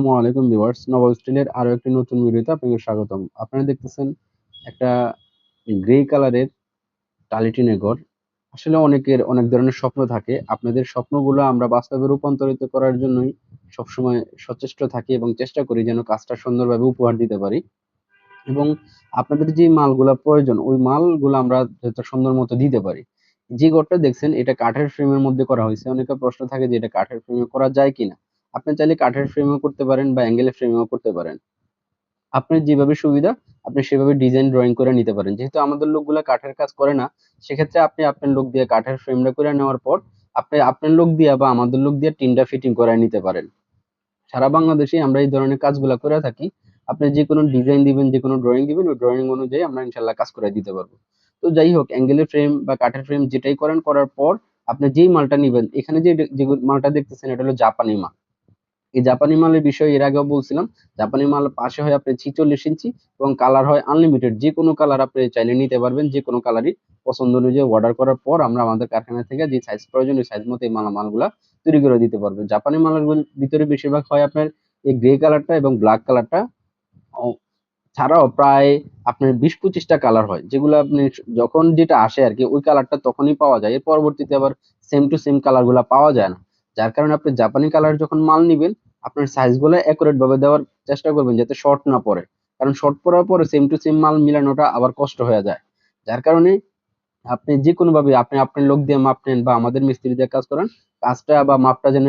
আসসালামু আলাইকুম ভিউয়ার্স। একটি নতুন ভিডিওতে স্বাগতম। আপনারা দেখতেছেন একটা গ্রে কালারের ঘর। আসলে অনেকের অনেক ধরনের স্বপ্ন থাকে। আপনাদের স্বপ্নগুলো আমরা বাস্তবে রূপান্তরিত করার জন্যই সবসময় সচেষ্ট থাকি এবং চেষ্টা করি যেন কাজটা সুন্দরভাবে উপহার দিতে পারি। এবং আপনাদের যে মালগুলা প্রয়োজন, ওই মালগুলো আমরা যত সুন্দর মতো দিতে পারি। যে ঘরটা দেখছেন, এটা কাঠের ফ্রেমের মধ্যে করা হয়েছে। অনেকের প্রশ্ন থাকে যে এটা কাঠের ফ্রেমে করা যায় কিনা? আপনি চাইলে কাঠের ফ্রেমও করতে পারেন বা অ্যাঙ্গেলের ফ্রেমও করতে পারেন। আপনার যেভাবে সুবিধা, আপনি সেভাবে ডিজাইন ড্রয়িং করে নিতে পারেন। যেহেতু আমাদের লোকগুলা কাঠের কাজ করে না, সেক্ষেত্রে আপনি আপনার লোক দিয়ে কাঠের ফ্রেমটা করে নেওয়ার পর, আপনি আপনার লোক দিয়ে বা আমাদের লোক দিয়ে টিনটা ফিটিং করে নিতে পারেন। সারা বাংলাদেশে আমরা এই ধরনের কাজগুলো করে থাকি। আপনি যে কোনো ডিজাইন দিবেন যে কোনো ড্রয়িং দিবেন, ওই ড্রয়িং অনুযায়ী আমরা ইনশাল্লাহ কাজ করে দিতে পারব। তো যাই হোক অ্যাঙ্গেলের ফ্রেম বা কাঠের ফ্রেম যেটাই করেন, করার পর আপনি যেই মালটা নিবেন, এখানে যে মালটা দেখতেছেন, এটা হলো জাপানি মাল। এই জাপানি মালের বিষয়ে এর আগেও বলছিলাম, জাপানি মাল পাশে হয় আপনি ছিচল্লিশ ইঞ্চি এবং কালার হয় আনলিমিটেড যে কোনো কালার আপনি চাইলে নিতে পারবেন যে কোনো কালারই। পছন্দ অনুযায়ী অর্ডার করার পর আমরা আমাদের কারখানা থেকে যে সাইজ প্রয়োজন ওই সাইজ মতো এই মাল মালগুলা তৈরি করে দিতে পারবেন। জাপানি মালের ভিতরে বেশিরভাগ হয় আপনার এই গ্রে কালারটা এবং ব্ল্যাক কালারটা। ছাড়াও প্রায় আপনার বিশ পঁচিশটা কালার হয়, যেগুলো আপনি যখন যেটা আসে আর কি, ওই কালারটা তখনই পাওয়া যায়। এর পরবর্তীতে আবার সেম টু সেম কালারগুলা পাওয়া যায় না। যার কারণে আপনি জাপানি কালার যখন মাল নিবেন, আপনার সাইজগুলো ভাবে দেওয়ার চেষ্টা করবেন যাতে শর্ট না পড়ে। কারণ শর্ট পড়ার পরে সেম টু সেম মাল মিলানোটা আবার কষ্ট হয়ে যায়। যার কারণে আপনি যে কোনো ভাবে আপনি আপনার লোক দিয়ে মাপ নেন বা আমাদের মিস্ত্রি দিয়ে কাজ করেন, কাজটা বা মাপটা যেন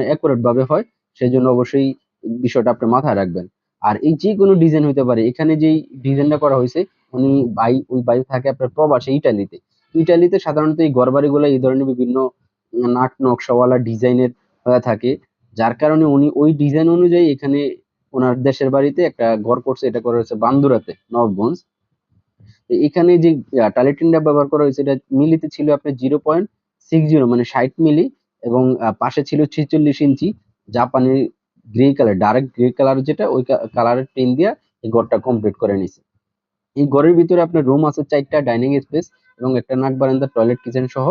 ভাবে হয় সেই জন্য অবশ্যই বিষয়টা আপনি মাথায় রাখবেন। আর এই যে কোনো ডিজাইন হতে পারে, এখানে যেই ডিজাইনটা করা হয়েছে, উনি বাই ওই বাই থাকে আপনার প্রবাসে ইটালিতে ইটালিতে সাধারণত এই ঘর বাড়িগুলো এই ধরনের বিভিন্ন নাট নকশাওয়ালা ডিজাইনের হয়ে থাকে। যার কারণে উনি ওই ডিজাইন অনুযায়ী এখানে ওনার দেশের বাড়িতে একটা ঘর করছে, এটা করা হয়েছে বান্দুরাতে নবগঞ্জ এখানে যে টালিটিনটা ব্যবহার করা হয়েছে, এটা মিলিতে ছিল আপনার জিরো পয়েন্ট সিক্স জিরো মানে ষাট মিলি এবং পাশে ছিল ছেচল্লিশ ইঞ্চি জাপানি grey colour direct grey colour যেটা, ওই কালারের টিন দিয়া এই ঘরটা কমপ্লিট করে নিছে। এই ঘরের ভিতরে আপনার রুম আছে চারটা ডাইনিং স্পেস এবং একটা নাক বারান্দা টয়লেট কিচেন সহ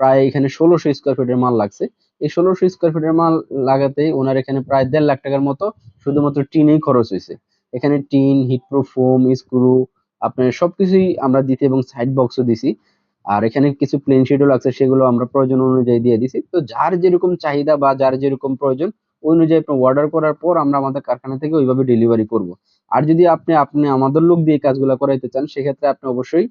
প্রায় এখানে ষোলোশো স্কোয়ার ফিটের মাল লাগছে। এই ষোলোশো স্কোয়ার ফিটের মাল লাগাতে ওনার এখানে প্রায় দেড় লাখ টাকার মতো শুধুমাত্র টিনেই খরচ হয়েছে। এখানে টিন হিটপ্রুফ ফোম স্ক্রু আপনার সবকিছুই আমরা দিতে এবং সাইড বক্সও দিছি। আর এখানে কিছু প্লেন শিটও লাগছে, সেগুলো আমরা প্রয়োজন অনুযায়ী দিয়ে দিছি। তো যার যেরকম চাহিদা বা যার যেরকম প্রয়োজন অনুযায়ী আপনি অর্ডার করার পর আমরা আমাদের কারখানা থেকে ওইভাবে ডেলিভারি করব। আর যদি আপনি আপনি আমাদের লোক দিয়ে কাজগুলো করাইতে চান, সেক্ষেত্রে আপনি অবশ্যই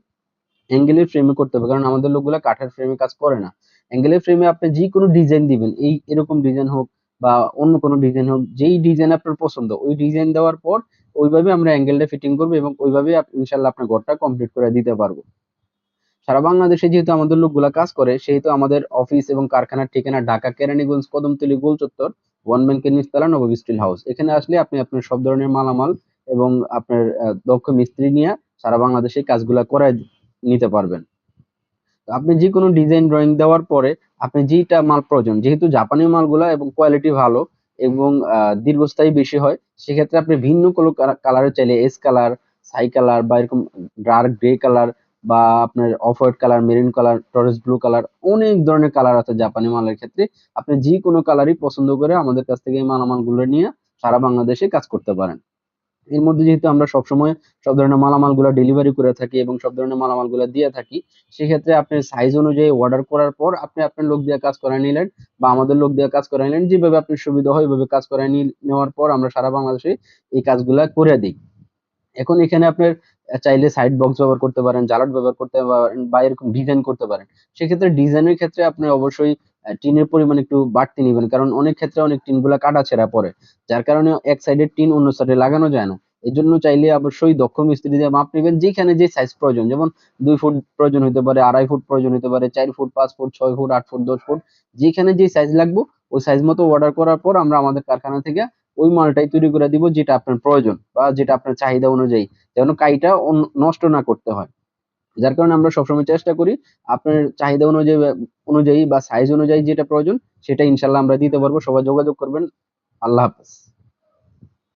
অ্যাঙ্গেলের ফ্রেমে করতে হবে, কারণ আমাদের লোকগুলো কাঠের ফ্রেমে কাজ করে না। অ্যাঙ্গেলের ফ্রেমে আপনি যে কোনো ডিজাইন দিবেন, এই এরকম ডিজাইন হোক বা অন্য কোনো ডিজাইন হোক, যেই ডিজাইন আপনার পছন্দ, ওই ডিজাইন দেওয়ার পর ওইভাবে আমরা অ্যাঙ্গেলটা ফিটিং করব এবং ওইভাবে ইনশাল্লাহ আপনার ঘরটা কমপ্লিট করে দিতে পারব। সারা বাংলাদেশে যেহেতু আমাদের লোকগুলা কাজ করে, সেহেতু আমাদের অফিস এবং কারখানার ঠিকানা ঢাকা, কেরানীগঞ্জ, কদমতলী গোল চত্বর ওয়ান ব্যাংকের নিচতলা নববী স্টিল হাউস। এখানে আসলে আপনি আপনার সব ধরনের মালামাল এবং আপনার দক্ষ মিস্ত্রি নিয়ে সারা বাংলাদেশে কাজগুলা করে নিতে পারবেন। আপনি যে কোনো ডিজাইন ড্রয়িং দেওয়ার পরে আপনি যেটা মাল প্রয়োজন, যেহেতু জাপানি মালগুলা এবং কোয়ালিটি ভালো এবং দীর্ঘস্থায়ী বেশি হয়, সেক্ষেত্রে আপনি ভিন্ন কোনো কালারের চাইলে এস কালার সাই কালার বা এরকম ডার্ক গ্রে কালার বা আপনার off white colour marine colour Torres blue colour অনেক ধরনের কালার আছে জাপানি মালের ক্ষেত্রে। আপনি যে কোনো কালারই পছন্দ করে আমাদের কাছ থেকে এই মালামালগুলো নিয়ে সারা বাংলাদেশে কাজ করতে পারেন। এর মধ্যে যেহেতু আমরা সবসময় সব ধরনের মালামালগুলো ডেলিভারি করে থাকি এবং সব ধরনের মালামালগুলো দিয়ে থাকি, সেক্ষেত্রে আপনি সাইজ অনুযায়ী অর্ডার করার পর আপনি আপনার লোক দিয়ে কাজ করে নিলেন বা আমাদের লোক দিয়ে কাজ করে নিলেন, যেভাবে আপনার সুবিধা হয় ওইভাবে কাজ করে নেওয়ার পর আমরা সারা বাংলাদেশে এই কাজগুলা করে দিই। এখন এখানে আপনার চাইলে সাইড বক্স ব্যবহার করতে পারেন জালাট ব্যবহার করতে পারেন বা এরকম ডিজাইন করতে পারেন। সেক্ষেত্রে ডিজাইনের ক্ষেত্রে আপনি অবশ্যই টিনের পরিমাণ একটু বাড়তি নেবেন। কারণ অনেক ক্ষেত্রে অনেক টিনগুলা কাটা ছেঁড়া পড়ে, যার কারণে এক সাইডের টিন অন্য সাইডে লাগানো যায় না। এই জন্য চাইলে অবশ্যই দক্ষ মিস্ত্রি দিয়ে মাপ নেবেন, যেখানে যে সাইজ প্রয়োজন। যেমন দুই ফুট প্রয়োজন হতে পারে, আড়াই ফুট প্রয়োজন হতে পারে, চার ফুট, পাঁচ ফুট, ছয় ফুট, আট ফুট, দশ ফুট, যেখানে যে সাইজ লাগবে, ওই সাইজ মতো অর্ডার করার পর আমরা আমাদের কারখানা থেকে ওই মালটাই তৈরি করে দিব যেটা আপনার প্রয়োজন বা যেটা আপনার চাহিদা অনুযায়ী, যেন কাইটা নষ্ট না করতে হয়। যার কারণে আমরা সবসময় চেষ্টা করি আপনার চাহিদা অনুযায়ী অনুযায়ী বা সাইজ অনুযায়ী যেটা প্রয়োজন সেটা ইনশাল্লাহ আমরা দিতে পারব। সবাই যোগাযোগ করবেন। আল্লাহ হাফেজ।